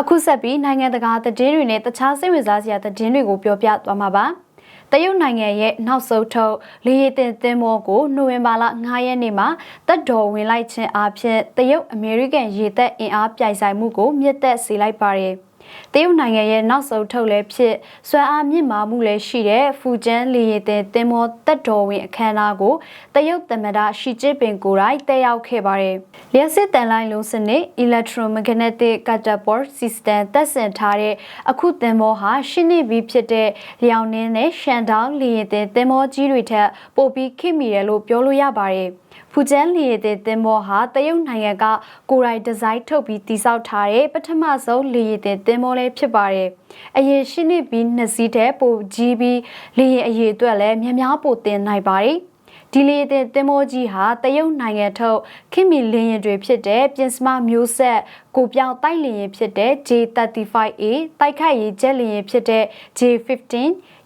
အခုဆက်ပြီးနိုင်ငံတကာသတင်းတွေနဲ့တခြားစိတ်ဝင်စားစရာသတင်းတွေကိုပြောပြသွားမှာပါတရုတ်နိုင်ငံရဲ့နောက်ဆုံးထုတ်လေယာဉ်တင်သင်္ဘောကိုနိုဝင်ဘာလ9ရက်နေ့မှာတပ်တော်ဝင်လိုက်ခြင်းအပြင်တရုတ်အမေရိကန်ရေတပ်အင်အားပြိုင်ဆိုင်မှုကိုမြင့်တက်စေလိုက်ပါတယ်။တရုတ်နိုင်ငံရဲ့နောက်ဆုံးထုတ်လည်းဖြစ်စွမ်းအားမြင့်မာမှုလည်းရှိတဲ့ဖူကျန်းလေယာဉ်တင်သင်္ဘောတက်တော်ဝင်အခမ်းအနားကိုတရုတ်သမ္မတရှီကျင်းပင်ကိုယ်တိုင်တက်ရောက်ခဲ့ပါတယ်။ လျှက်စစ်တန်လိုင်းလုံးစနစ် electromagnetic catapult system တက်ဆင်ထားတဲ့အခုသင်္ဘောဟာရှင်းနေပြီဖြစ်တဲ့လျောင်နှင်းနဲ့ရှန်တောင်းလေယာဉ်တင်သင်္ဘောကြီးတွေထက်ပိုပြီးခိမိတယ်လို့ပြောလို့ရပါတယ်။ဖူကျန်းလီရတဲ့သင်္ဘောဟာတရုတ်နိုင်ငံကကိုရိုင်ဒီဇိုင်းထုတ်ပြီးတည်ဆောက်ထားတဲ့ပထမဆုံးလီရတဲ့သင်္ဘောလေးဖြစ်ပါတယ်။အရင်ရှိနေပြီးနှစ်စီးတဲ့ပိုကြီးပြီးလီရအရေးအတွက်လည်းများများပိုတင်နိုင်ပါတယ်။ ဒီလေတဲ့တင်မောကြီးဟာတရုတ်နိုင်ငံထုတ်ခင်မီလင်းရင်တွေဖြစ်တဲ့ပြင်စမမျိုးဆက်ကိုပြောင်တိုက်လင်းရင်ဖြစ်တဲ့ J35A တိုက်ခိုက်ရေးဂျက်လင်းရင်ဖြစ်တဲ့ J15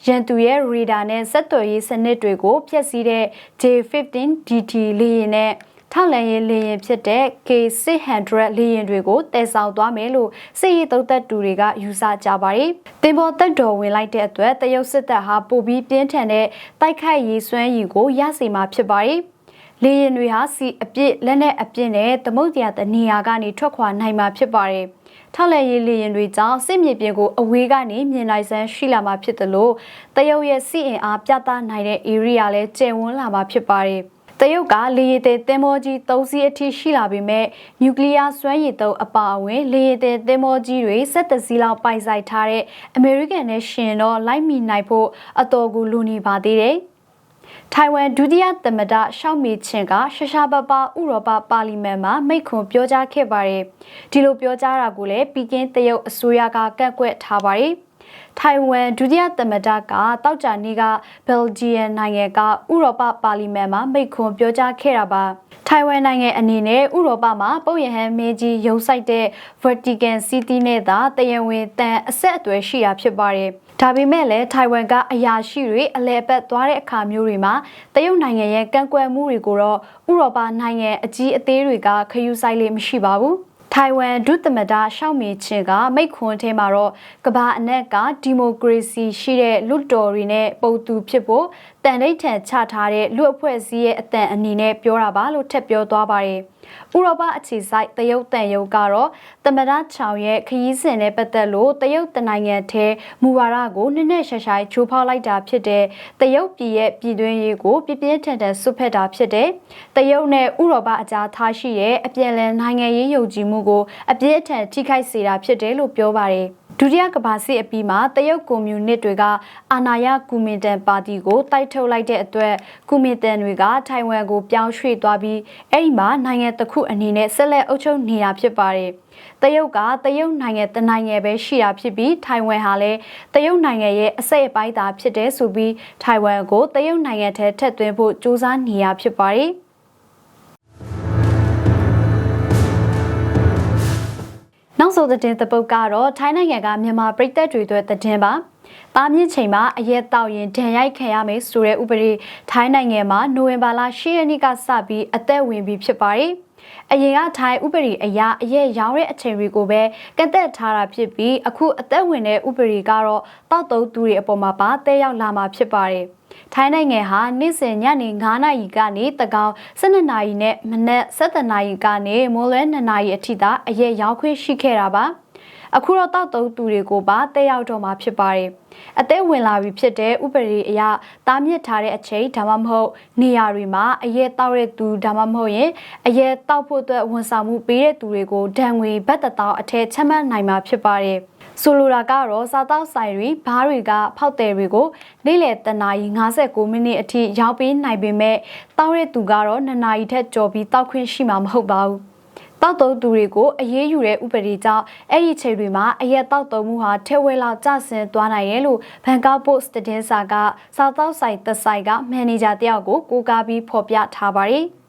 ရန်သူရဲ့ရေဒါနဲ့ဆက်သွယ်ရေးစနစ်တွေကိုဖျက်ဆီးတဲ့ J15DT လေယာဉ်နဲ့ ထောက်လန်ရေးလေယာဉ်ဖြစ်တဲ့ K600 လေယာဉ်တွေကိုတည်ဆောင်သွားမယ်လို့စစ်ရေးသုံးသက်သူတွေကယူဆကြပါတယ်။တင်ပေါ်တက်တော်ဝင်လိုက်တဲ့အတွက်တရုတ်စစ်တပ်ဟာပိုပြီးပြင်းထန်တဲ့တိုက်ခိုက်ရေးစွမ်းရည်ကိုရစေမှာဖြစ်ပါတယ်။လေရင်တွေဟာစီအပြစ်လက်နဲ့အပြစ်နဲ့သမုတ်တရားတနေရာကနေထွက်ခွာနိုင်မှာဖြစ်ပါတယ်။ထောက်လည်ရေးလေရင်တွေကြောင့်စစ်မြေပြင်ကိုအဝေးကနေမြင်နိုင်စမ်းရှိလာမှာဖြစ်တယ်လို့တရုတ်ရဲ့စီအင်အားပြသနိုင်တဲ့ area လည်းကျယ်ဝန်းလာမှာဖြစ်ပါတယ် တရုတ်ကလေယာဉ်သေးသင်္ဘောကြီး၃စီးအထိရှိလာပေမဲ့နျူကလ িয়ার စွမ်းရည်သုံးအပါအဝင်လေယာဉ်သေးသင်္ဘောကြီးတွေ၁၇စီးလောက်ပိုင်ဆိုင်ထားတဲ့အမေရိကန်နဲ့ရှင်တော့လိုက်မီနိုင်ဖို့အတော်ကိုလူနေပါသေးတယ်ထိုင်ဝမ်ဒုတိယသမ္မတရှောက်မီချင်ကရှရှာပပဥရောပပါလီမန်မှာမိန့်ခွန်းပြောကြားခဲ့ပါတယ်။ဒီလိုပြောကြားတာကိုလည်းပီကင်းတရုတ်အစိုးရကကန့်ကွက်ထားပါတယ်။ ထိုင်ဝမ်ဒုတိယသမ္မတကတောက်ကြနေ့ကဘယ်လ်ဂျီယမ်နိုင်ငံကဥရောပပါလီမန်မှာမိန့်ခွန်းပြောကြားခဲ့တာပါ။ထိုင်ဝမ်နိုင်ငံအနေနဲ့ဥရောပမှာပုတ်ရဟန်းမင်းကြီးရုံးဆိုင်တဲ့ Vatican City နဲ့သာတယံဝင်တန်အဆက်အသွယ်ရှိတာဖြစ်ပါတယ်။ဒါပေမဲ့လည်းထိုင်ဝမ်ကအရာရှိတွေအလဲပတ်သွားတဲ့အခါမျိုးတွေမှာတရုတ်နိုင်ငံရဲ့ကန့်ကွက်မှုတွေကိုတော့ဥရောပနိုင်ငံအကြီးအသေးတွေကခယူးဆိုင်လေးမရှိပါဘူး။ ထိုင်ဝမ်ဒုသမ္မတရှောက်မီချင်းကမိတ်ခွန်းထဲမှာတော့ကမ္ဘာအနက်ကဒီမိုကရေစီရှိတဲ့လူတော်တွေနဲ့ပုံသူဖြစ်ဖို့တန်ဋိဌာန်ချထားတဲ့လူအဖွဲ့အစည်းရဲ့အတန်အနေနဲ့ပြောတာပါလို့ထပ်ပြောသွားပါတယ်။ ဥရောပအခြေစိုက်တရုတ်တန်ယုံကတော့သမရချောင်ရဲ့ခရီးစဉ်နဲ့ပတ်သက်လို့တရုတ်တနိုင်ငံထဲမူဝါဒကိုနည်းနည်းရှာရှာချိုးဖောက်လိုက်တာဖြစ်တဲ့တရုတ်ပြည်ရဲ့ပြည်တွင်းရေးကိုပြပြထန်ထန်ဆွတ်ဖက်တာဖြစ်တဲ့တရုတ်နဲ့ဥရောပအကြားထားရှိတဲ့အပြန်လည်နိုင်ငံရေးယုံကြည်မှုကိုအပြည့်အထန်ထိခိုက်စေတာဖြစ်တယ်လို့ပြောပါတယ် ဒုတိယကမ္ဘာစစ်အပြီးမှာတရုတ်ကွန်မြူနစ်တွေကအာဏာရကူမင်တန်ပါတီကိုတိုက်ထုတ်လိုက်တဲ့အတွက်ကူမင်တန်တွေကထိုင်ဝမ်ကိုပြောင်းရွှေ့သွားပြီးအဲ့ဒီမှာနိုင်ငံတစ်ခုအနေနဲ့ဆက်လက်အုပ်ချုပ်နေတာဖြစ်ပါတယ်။တရုတ်ကတရုတ်နိုင်ငံတနိုင်ငံပဲရှိတာဖြစ်ပြီးထိုင်ဝမ်ဟာလည်းတရုတ်နိုင်ငံရဲ့အစိတ်အပိုင်းသာဖြစ်တဲ့ဆိုပြီးထိုင်ဝမ်ကိုတရုတ်နိုင်ငံထဲထည့်သွင်းဖို့ကြိုးစားနေရဖြစ်ပါတယ်။ နောက်ဆုံးသတင်းသပုတ်ကတော့ထိုင်းနိုင်ငံကမြန်မာပြည်သက်တွေအတွက်သတင်းပါ။တာမြင့်ချိန်မှာအရက်တောက်ရင်ဒဏ်ရိုက်ခံရမယ်ဆိုတဲ့ဥပဒေထိုင်းနိုင်ငံမှာနိုဝင်ဘာလ10ရက်နေ့ကစပြီးအသက်ဝင်ပြီးဖြစ်ပါတယ်။အရင်ကထိုင်းဥပဒေအရအရက်ရောင်းတဲ့အချိန်တွေကိုပဲကန့်သက်ထားတာဖြစ်ပြီးအခုအသက်ဝင်တဲ့ဥပဒေကတော့တောက်တုံးသူတွေအပေါ်မှာပါတဲရောက်လာမှာဖြစ်ပါတယ်။ ထိုင်းနိုင်ငံဟာနေ့စဉ်ညနေ9နာရီကနေတကောင်12နာရီနဲ့မနက်7နာရီကနေမိုးလွဲ2နာရီအထိသာအရက်ရောင်းခွင့်ရှိခဲ့တာပါအခုတော့တောက်တုံးသူတွေကိုပါတက်ရောက်တော့မှာဖြစ်ပါတယ်အသက်ဝင်လာပြီဖြစ်တဲ့ဥပဒေအရတားမြစ်ထားတဲ့အချိန်ဒါမှမဟုတ်နေရာတွေမှာအရက်တောက်တဲ့သူဒါမှမဟုတ်ရင်အရက်တောက်ဖို့အတွက်ဝန်ဆောင်မှုပေးတဲ့သူတွေကိုဒဏ်ငွေဘတ်တသောအထက်ချမှတ်နိုင်မှာဖြစ်ပါတယ် ဆိုလိုတာကတော့စားတောက်ဆိုင်တွေဘားတွေကဖောက်တယ်တွေကိုနေ့လယ်တနာရီ59မိနစ်အထိရောက်ပေးနိုင်ပေမဲ့တောက်ရတဲ့သူကတော့2နာရီထက်ကျော်ပြီးတောက်ခွင့်ရှိမှာမဟုတ်ပါဘူးတောက်တုံးသူတွေကိုအရေးယူတဲ့ဥပဒေကြောင့်အဲ့ဒီချိန်တွေမှာအရက်တောက်တုံးမှုဟာထဲဝဲလောက်ကျဆင်းသွားနိုင်တယ်လို့ဘန်ကောက်ပို့စ်သတင်းစာကစားတောက်ဆိုင်သက်ဆိုင်ကမန်နေဂျာတယောက်ကိုကိုးကားပြီးဖော်ပြထားပါတယ်။